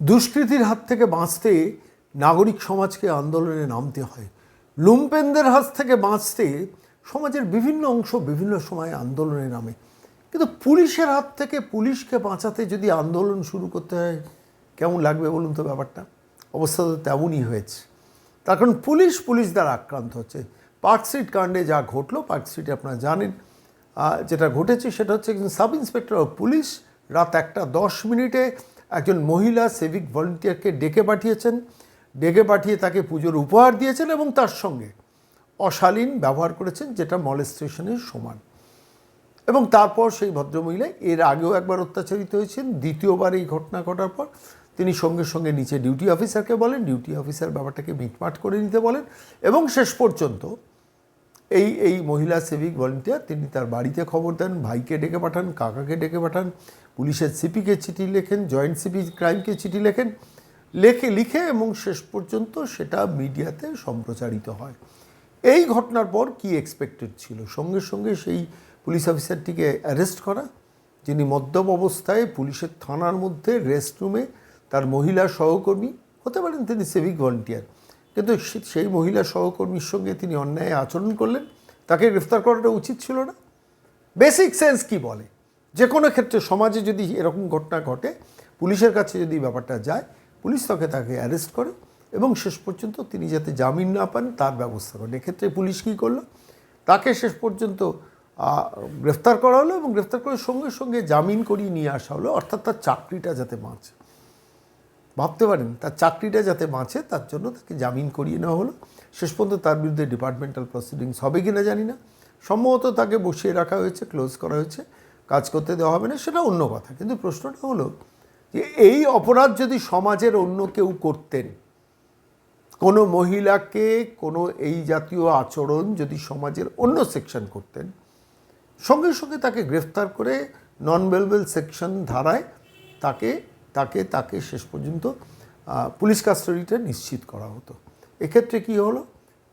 দুষ্কৃতির হাত থেকে বাঁচতে নাগরিক সমাজকে আন্দোলনে নামতে হয়। লুম্পেনদের হাত থেকে বাঁচতে সমাজের বিভিন্ন অংশ বিভিন্ন সময় আন্দোলনে নামে। কিন্তু পুলিশের হাত থেকে পুলিশকে বাঁচাতে যদি আন্দোলন শুরু করতে হয়, কেমন লাগবে বলুন তো ব্যাপারটা? অবস্থা তো তেমনই হয়েছে। তার কারণ পুলিশ পুলিশ দ্বারা আক্রান্ত হচ্ছে। পার্ক স্ট্রিট কাণ্ডে যা ঘটলো, পার্ক স্ট্রিটে আপনারা জানেন যেটা ঘটেছে সেটা হচ্ছে একজন সাব ইন্সপেক্টর অফ পুলিশ রাত একটা দশ মিনিটে একজন মহিলা সিভিক ভলেন্টিয়ারকে ডেকে পাঠিয়েছেন। ডেকে পাঠিয়ে তাকে পুজোর উপহার দিয়েছেন এবং তার সঙ্গে অশালীন ব্যবহার করেছেন, যেটা মলেস্টেশনের সমান। এবং তারপর সেই ভদ্রমহিলা এর আগেও একবার অত্যাচারিত হয়েছেন। দ্বিতীয়বার এই ঘটনা ঘটার পর তিনি সঙ্গে সঙ্গে নিচে ডিউটি অফিসারকে বলেন। ডিউটি অফিসার ব্যাপারটাকে মিটমাট করে নিতে বলেন এবং শেষ পর্যন্ত এই এই মহিলা সিভিক ভলেন্টিয়ার তিনি তার বাড়িতে খবর দেন, ভাইকে ডেকে পাঠান, কাকাকে ডেকে পাঠান, পুলিশের সিপিকে চিঠি লেখেন জয়েন্ট সিপি ক্রাইমকে চিঠি লেখেন, লেখে, লিখে এবং শেষ পর্যন্ত সেটা মিডিয়াতে সম্প্রচারিত হয়। এই ঘটনার পর কি এক্সপেক্টেড ছিল? সঙ্গে সঙ্গে সেই পুলিশ অফিসারটিকে অ্যারেস্ট করা, যিনি মদ্যপ অবস্থায় পুলিশের থানার মধ্যে রেস্টরুমে তার মহিলা সহকর্মী, হতে পারেন তিনি সিভিক ভলেন্টিয়ার কিন্তু সেই মহিলা সহকর্মীর সঙ্গে তিনি অন্যায় আচরণ করলেন, তাকে গ্রেফতার করাটা উচিত ছিল না। বেসিক সেন্স কি বলে? যে কোনো ক্ষেত্রে সমাজে যদি এরকম ঘটনা ঘটে, পুলিশের কাছে যদি ব্যাপারটা যায়, পুলিশ তাকে তাকে অ্যারেস্ট করে এবং শেষ পর্যন্ত তিনি যাতে জামিন না পান, তার ব্যবস্থা করেন। এক্ষেত্রে পুলিশ কী করল? তাকে শেষ পর্যন্ত গ্রেফতার করা হলো এবং গ্রেফতার করে সঙ্গে সঙ্গে জামিন করিয়ে নিয়ে আসা হলো, অর্থাৎ তার চাকরিটা যাতে বাঁচে। ভাবতে পারেন, তার চাকরিটা যাতে বাঁচে, তার জন্য তাকে জামিন করিয়ে নেওয়া হলো। শেষ পর্যন্ত তার বিরুদ্ধে ডিপার্টমেন্টাল প্রসিডিংস হবে কি না জানি না। সম্ভবত তাকে বসিয়ে রাখা হয়েছে ক্লোজ করা হয়েছে, কাজ করতে দেওয়া হবে না, সেটা অন্য কথা। কিন্তু প্রশ্নটা হলো যে এই অপরাধ যদি সমাজের অন্য কেউ করতেন, কোনো মহিলাকে কোনো এই জাতীয় আচরণ যদি সমাজের অন্য সেকশন করতেন, সঙ্গে সঙ্গে তাকে গ্রেফতার করে নন বেলবেল সেকশন ধারায় তাকে তাকে তাকে শেষ পর্যন্ত পুলিশ কাস্টডিটা নিশ্চিত করা হতো। এক্ষেত্রে কি হলো?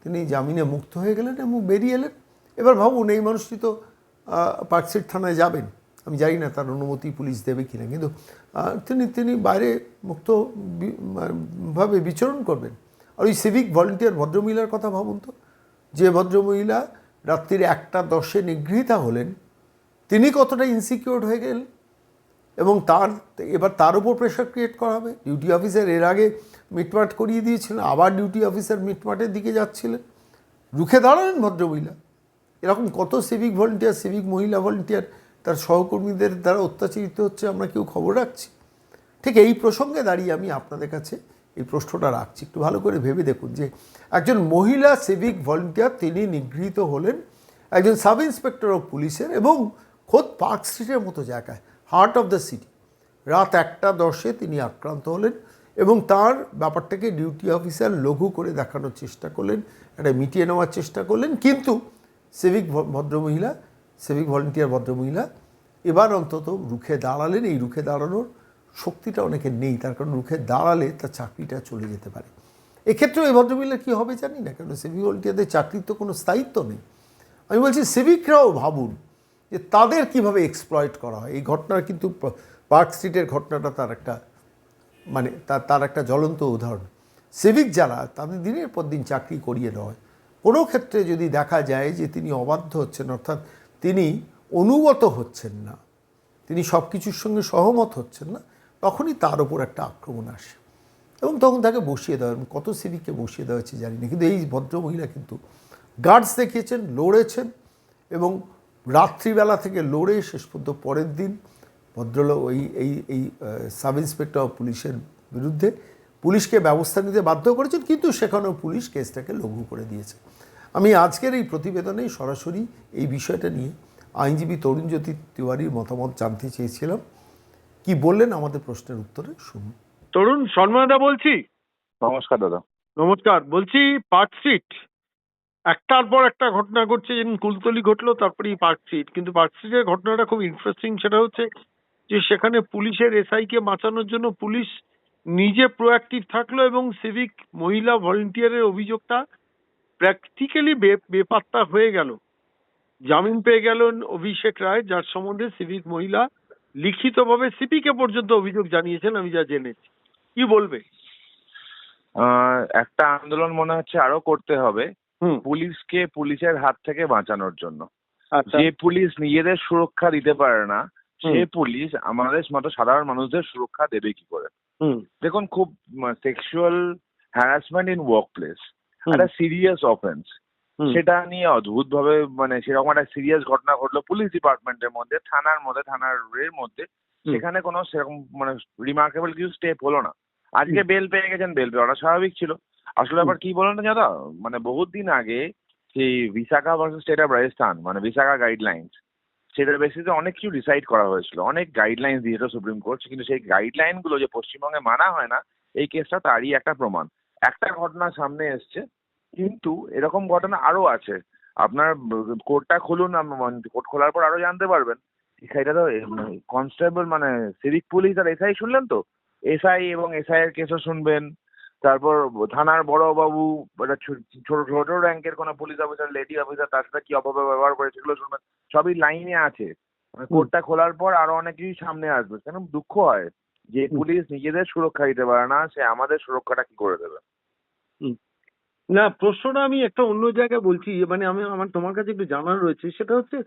তিনি জামিনে মুক্ত হয়ে গেলেন এবং বেরিয়ে এলেন। এবার ভাবুন, এই মানুষটি তো পার্কসিট থানায় যাবেন। আমি জানি না তার অনুমতি পুলিশ দেবে কি না কিন্তু তিনি তিনি বাইরে মুক্ত ভাবে বিচরণ করবেন। আর ওই সিভিক ভলেন্টিয়ার ভদ্রমহিলার কথা ভাবুন তো। যে ভদ্রমহিলা রাত্রির একটা দশে নিগৃহীতা হলেন, তিনি কতটা ইনসিকিউর হয়ে গেলেন? এবং তার, এবার তার উপর প্রেশার ক্রিয়েট করা হবে। ডিউটি অফিসার এর আগে মিটমাট করিয়ে দিয়েছিলেন, আবার ডিউটি অফিসার মিটমাটের দিকে যাচ্ছিলেন। রুখে দাঁড়ালেন ভদ্রমহিলা। এরকম কত সিভিক ভলেন্টিয়ার সিভিক মহিলা ভলেন্টিয়ার তার সহকর্মীদের দ্বারা অত্যাচারিত হচ্ছে আমরা কেউ খবর রাখছি? ঠিক এই প্রসঙ্গে দাঁড়িয়ে আমি আপনাদের কাছে এই প্রশ্নটা রাখছি। একটু ভালো করে ভেবে দেখুন যে একজন মহিলা সিভিক ভলেন্টিয়ার তিনি নিগৃহীত হলেন একজন সাব ইন্সপেক্টর অফ পুলিশের এবং খোদ পার্ক স্ট্রিটের মতো জায়গায়। Heart of the city. রাত একটা দশে তিনি আক্রান্ত হলেন এবং তার ব্যাপারটাকে ডিউটি অফিসার লঘু করে দেখানোর চেষ্টা করলেন, একটা মিটিয়ে নেওয়ার চেষ্টা করলেন। কিন্তু সিভিক ভদ্রমহিলা, সিভিক ভলেন্টিয়ার ভদ্রমহিলা এবার অন্তত রুখে দাঁড়ালেন। এই রুখে দাঁড়ানোর শক্তিটা অনেকের নেই, তার কারণ রুখে দাঁড়ালে তার চাকরিটা চলে যেতে পারে। এক্ষেত্রেও এই ভদ্রমহিলা কী হবে জানি না, কেন সিভিক ভলেন্টিয়ারদের চাকরির তো কোনো স্থায়িত্ব নেই। আমি বলছি সিভিকরাও ভাবুন যে তাদের কীভাবে এক্সপ্লয়েট করা হয়? এই ঘটনার কিন্তু পার্ক স্ট্রিটের ঘটনাটা তার একটা মানে তার তার একটা জ্বলন্ত উদাহরণ। সিভিক যারা, তাদের দিনের পর দিন চাকরি করিয়ে দেওয়া হয়। কোনো ক্ষেত্রে যদি দেখা যায় যে তিনি অবাধ্য হচ্ছেন, অর্থাৎ তিনি অনুগত হচ্ছেন না, তিনি সব কিছুর সঙ্গে সহমত হচ্ছেন না, তখনই তার ওপর একটা আক্রমণ আসে। এবং তখন তাকে বসিয়ে দেওয়া। কত সিভিককে বসিয়ে দেওয়া হচ্ছে জানি না। কিন্তু এই ভদ্রমহিলা কিন্তু গার্ডস দেখিয়েছেন, লড়েছেন এবং রাত্রিবেলা থেকে লড়ে শেষ পর্যন্ত পরের দিন ভদ্রলোক ওই এই এই সাব ইন্সপেক্টর অফ পুলিশের বিরুদ্ধে পুলিশকে ব্যবস্থা নিতে বাধ্য করেছেন কিন্তু সেখানেও পুলিশ কেসটাকে লঘু করে দিয়েছে। আমি আজকের এই প্রতিবেদনে সরাসরি এই বিষয়টা নিয়ে আইনজীবী তরুণজ্যোতি তিওয়ারির মতামত জানতে চেয়েছিলাম। কি বললেন আমাদের প্রশ্নের উত্তরে? শুনুন। তরুণ সন্ময়দা বলছি। নমস্কার দাদা। নমস্কার বলছি পার্ক স্ট্রিট। একটার পর একটা ঘটনা ঘটছে, যেদিন কুলতলি ঘটলো, তারপরেই পার্ক স্ট্রিট কিন্তু পার্ক স্ট্রিটের ঘটনাটা খুব ইন্টারেস্টিং সেটা হচ্ছে যে সেখানে পুলিশের এসআই কে বাঁচানোর জন্য পুলিশ নিজে প্রোঅ্যাক্টিভ থাকল এবং সিভিক মহিলা ভলেন্টিয়ারের অভিযোগটা প্র্যাকটিক্যালি বেপাত্তা হয়ে গেল। জামিন পেয়ে গেলেন অভিষেক রায়, যার সম্বন্ধে সিভিক মহিলা লিখিতভাবে সিপিকে পর্যন্ত অভিযোগ জানিয়েছেন, আমি যা জেনেছি। কি বলবে? একটা আন্দোলন মনে হচ্ছে আরও করতে হবে। পুলিশকে পুলিশের হাত থেকে বাঁচানোর জন্য। আচ্ছা। যে পুলিশ নিজেদের সুরক্ষা দিতে পারে না সে পুলিশ আমাদের মতো সাধারণ মানুষদের সুরক্ষা দেবে কি করে? দেখুন খুব sexual harassment in work place একটা সিরিয়াস অফেন্স সেটা নিয়ে অদ্ভুত ভাবে মানে সেরকম একটা সিরিয়াস ঘটনা ঘটলো পুলিশ ডিপার্টমেন্টের মধ্যে থানার মধ্যে থানার এর মধ্যে। সেখানে কোনো সেরকম মানে রিমার্কেবল কিছু স্টেপ হলো না। আজকে বেল পেয়ে গেছেন বেল পেয়ে স্বাভাবিক ছিল। আসলে আবার কি বলেন না দাদা? মানে বহুত দিন আগে সেই Vishakha versus state of Rajasthan মানে বিশাখা গাইডলাইন্স সেটার বেসিসে অনেক কিছু ডিসাইড করা হয়েছিল। অনেক গাইডলাইন্স দিয়েছিল সুপ্রিম কোর্ট কিন্তু সেই গাইডলাইনগুলো যে পশ্চিমবঙ্গে মানা হয় না এই কেসটা তারই একটা প্রমাণ। একটা ঘটনা সামনে এসছে কিন্তু এরকম ঘটনা আরও আছে। আপনার কোর্টটা খুলুন কোর্ট খোলার পর আরও জানতে পারবেন। এটা তো কনস্টেবল মানে সিভিক পুলিশ আর এসআই শুনলেন তো? এসআই এবং এসআই এর কেসও শুনবেন। তারপর থানার বড় বাবু একটা ছোট ছোট র্যাঙ্কের কোনো পুলিশ অফিসার লেডি অফিসার তার সাথে কি অপব্যবহার করে সেগুলো শুনবেন। সবই লাইনে আছে। মানে কোর্টটা খোলার পর আরও অনেক কিছু সামনে আসবে। কেন? দুঃখ হয় যে পুলিশ নিজেদের সুরক্ষা দিতে পারে না সে আমাদের সুরক্ষাটা কি করে দেবে? না প্রশ্নটা আমি একটা অন্য জায়গায় বলছি মানে আমি আমার তোমার কাছে একটু জানার রয়েছে সেটা হচ্ছে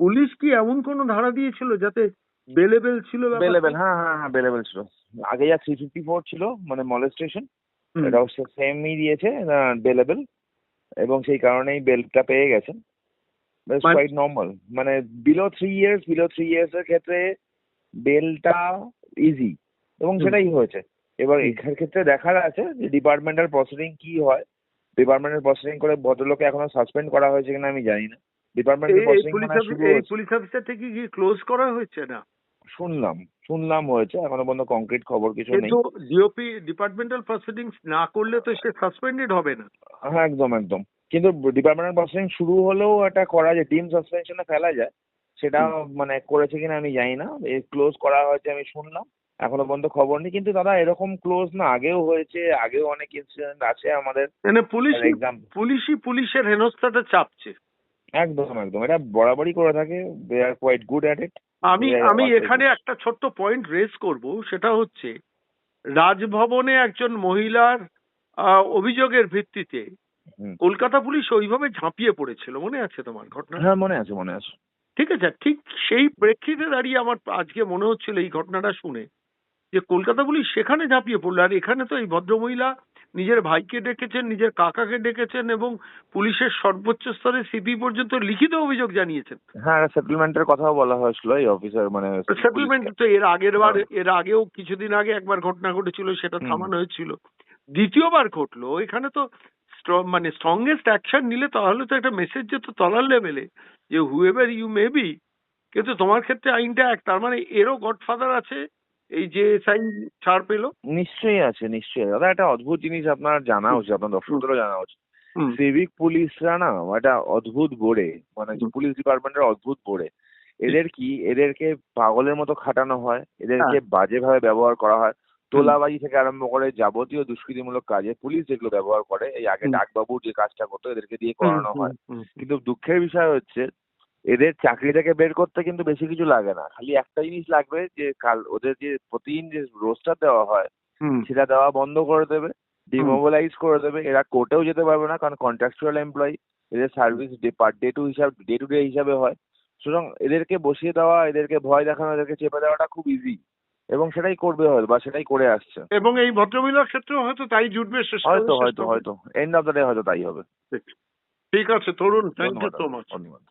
পুলিশ কি এমন কোনো ধারা দিয়েছিল যাতে বেলেবেল ছিল বেলেবেল হ্যাঁ হ্যাঁ হ্যাঁ বেলেবেল ছিল। আগে যা থ্রি ফিফটি ফোর ছিল মানে মলেস্টেশন হুম। এটা হচ্ছে সেমই দিয়েছে বেলেবেল এবং সেই কারণেই বেলটা পেয়ে গেছেন। কোয়াইট নর্মাল মানে below three years below three years এর ক্ষেত্রে বেলটা ইজি এবং সেটাই হয়েছে। এবার। এখার ক্ষেত্রে দেখার আছে যে ডিপার্টমেন্টাল প্রসিডিং কি হয়। ডিপার্টমেন্টাল প্রসিডিং করে ভদ্রলোককে এখনও সাসপেন্ড করা হয়েছে কিনা আমি জানি না। ডিপার্টমেন্টাল প্রসিডিং মানে শুরু হয়েছে। পুলিশ অফিসার থেকে কি ক্লোজ করা হয়েছে না? শুনলাম শুনলাম হয়েছে এখনও পর্যন্ত কংক্রিট খবর কিছু নেই। কিন্তু ডিওপি ডিপার্টমেন্টাল প্রসিডিংস না করলে তো সে সাসপেন্ডেড হবে না। হ্যাঁ একদম একদম। কিন্তু ডিপার্টমেন্টাল প্রসিডিং শুরু হলেও এটা করা যায় টিম সাসপেনশনে ফেলা যায়। সেটা মানে করেছে কিনা আমি জানি না ক্লোজ করা হয়েছে আমি শুনলাম এখনও পর্যন্ত খবর নেই। কিন্তু দাদা এরকম ক্লোজ না আগেও হয়েছে আগেও অনেক ইনসিডেন্ট আছে আমাদের। মানে পুলিশ এক্সাম পুলিশই পুলিশের হেনস্থাটা চাপছে। একদম একদম। এটা বরাবরই করে থাকে they are quite good at it আমি আমি এখানে একটা ছোট্ট পয়েন্ট রেজ করব সেটা হচ্ছে রাজভবনে একজন মহিলার অভিযোগের ভিত্তিতে কলকাতা পুলিশ ওইভাবে ঝাঁপিয়ে পড়েছিল মনে আছে তোমার ঘটনা? হ্যাঁ মনে আছে মনে আছে। ঠিক আছে ঠিক সেই প্রেক্ষিতে দাঁড়িয়ে আমার আজকে মনে হচ্ছিল এই ঘটনাটা শুনে যে কলকাতা পুলিশ সেখানে ঝাঁপিয়ে পড়ল আর এখানে তো এই ভদ্রমহিলা নিজের ভাইকে ডেকেছেন নিজের কাকাকে ডেকেছেন এবং পুলিশের সর্বোচ্চ স্তরে সিপি পর্যন্ত লিখিত অভিযোগ জানিয়েছেন। হ্যাঁ সেটেলমেন্টের কথাও বলা হয়েছিল এই অফিসার মানে সেটেলমেন্ট তো এর আগের বার এর আগেও কিছুদিন আগে একবার ঘটনা ঘটেছিল সেটা থামানো হয়েছিল। দ্বিতীয়বার ঘটলো এখানে তো স্ট্র- মানে স্ট্রংগেস্ট অ্যাকশন নিলে তাহলে তো একটা মেসেজ যেত তলার লেভেলে যে হুএভার ইউ মে বি কিন্তু তোমার ক্ষেত্রে আইনটা এক তার মানে এরও গডফাদার আছে এই যে সাইন ছাড় পেল নিশ্চয়ই আছে নিশ্চয়ই দাদা একটা অদ্ভুত জিনিস আপনার জানা উচিত আপনার দর্শকদেরও জানা উচিত। সিভিক পুলিশরা না একটা অদ্ভুত বোর্ডে মানে। পুলিশ ডিপার্টমেন্টের অদ্ভুত বোর্ডে এদের কি এদেরকে পাগলের মতো খাটানো হয় এদেরকে হ্যাঁ। বাজেভাবে ব্যবহার করা হয় তোলাবাজি থেকে আরম্ভ করে যাবতীয় দুষ্কৃতিমূলক কাজে পুলিশ যেগুলো ব্যবহার করে এই আগে। ডাকবাবুর যে কাজটা করতো এদেরকে দিয়ে করানো হয়। কিন্তু দুঃখের বিষয় হচ্ছে এদের চাকরি থেকে বের করতে কিন্তু বেশি কিছু লাগে না। খালি একটা জিনিস লাগবে যে কাল ওদের যে প্রতিদিন যে রোস্টার দেওয়া হয় সেটা দেওয়া বন্ধ করে দেবে ডিমোবিলাইজ করে দেবে। এরা কোর্টেও যেতে পারবে না কারণ কন্ট্রাকচুয়াল এমপ্লয়ি এদের সার্ভিস পার ডে টু হিসাব ডে টু ডে হিসাবে হয়। সুতরাং এদেরকে বসিয়ে দেওয়া এদেরকে ভয় দেখানো এদেরকে চেপে দেওয়াটা খুব ইজি এবং সেটাই করবে হয়তো বা সেটাই করে আসছে। এবং এই ভদ্রমহিলার ক্ষেত্রেও হয়তো তাই জুটবে হয়তো হয়তো হয়তো। এন্ড অফ দ্য ডে হয়তো তাই হবে। ঠিক আছে Tarun thank you so much ধন্যবাদ।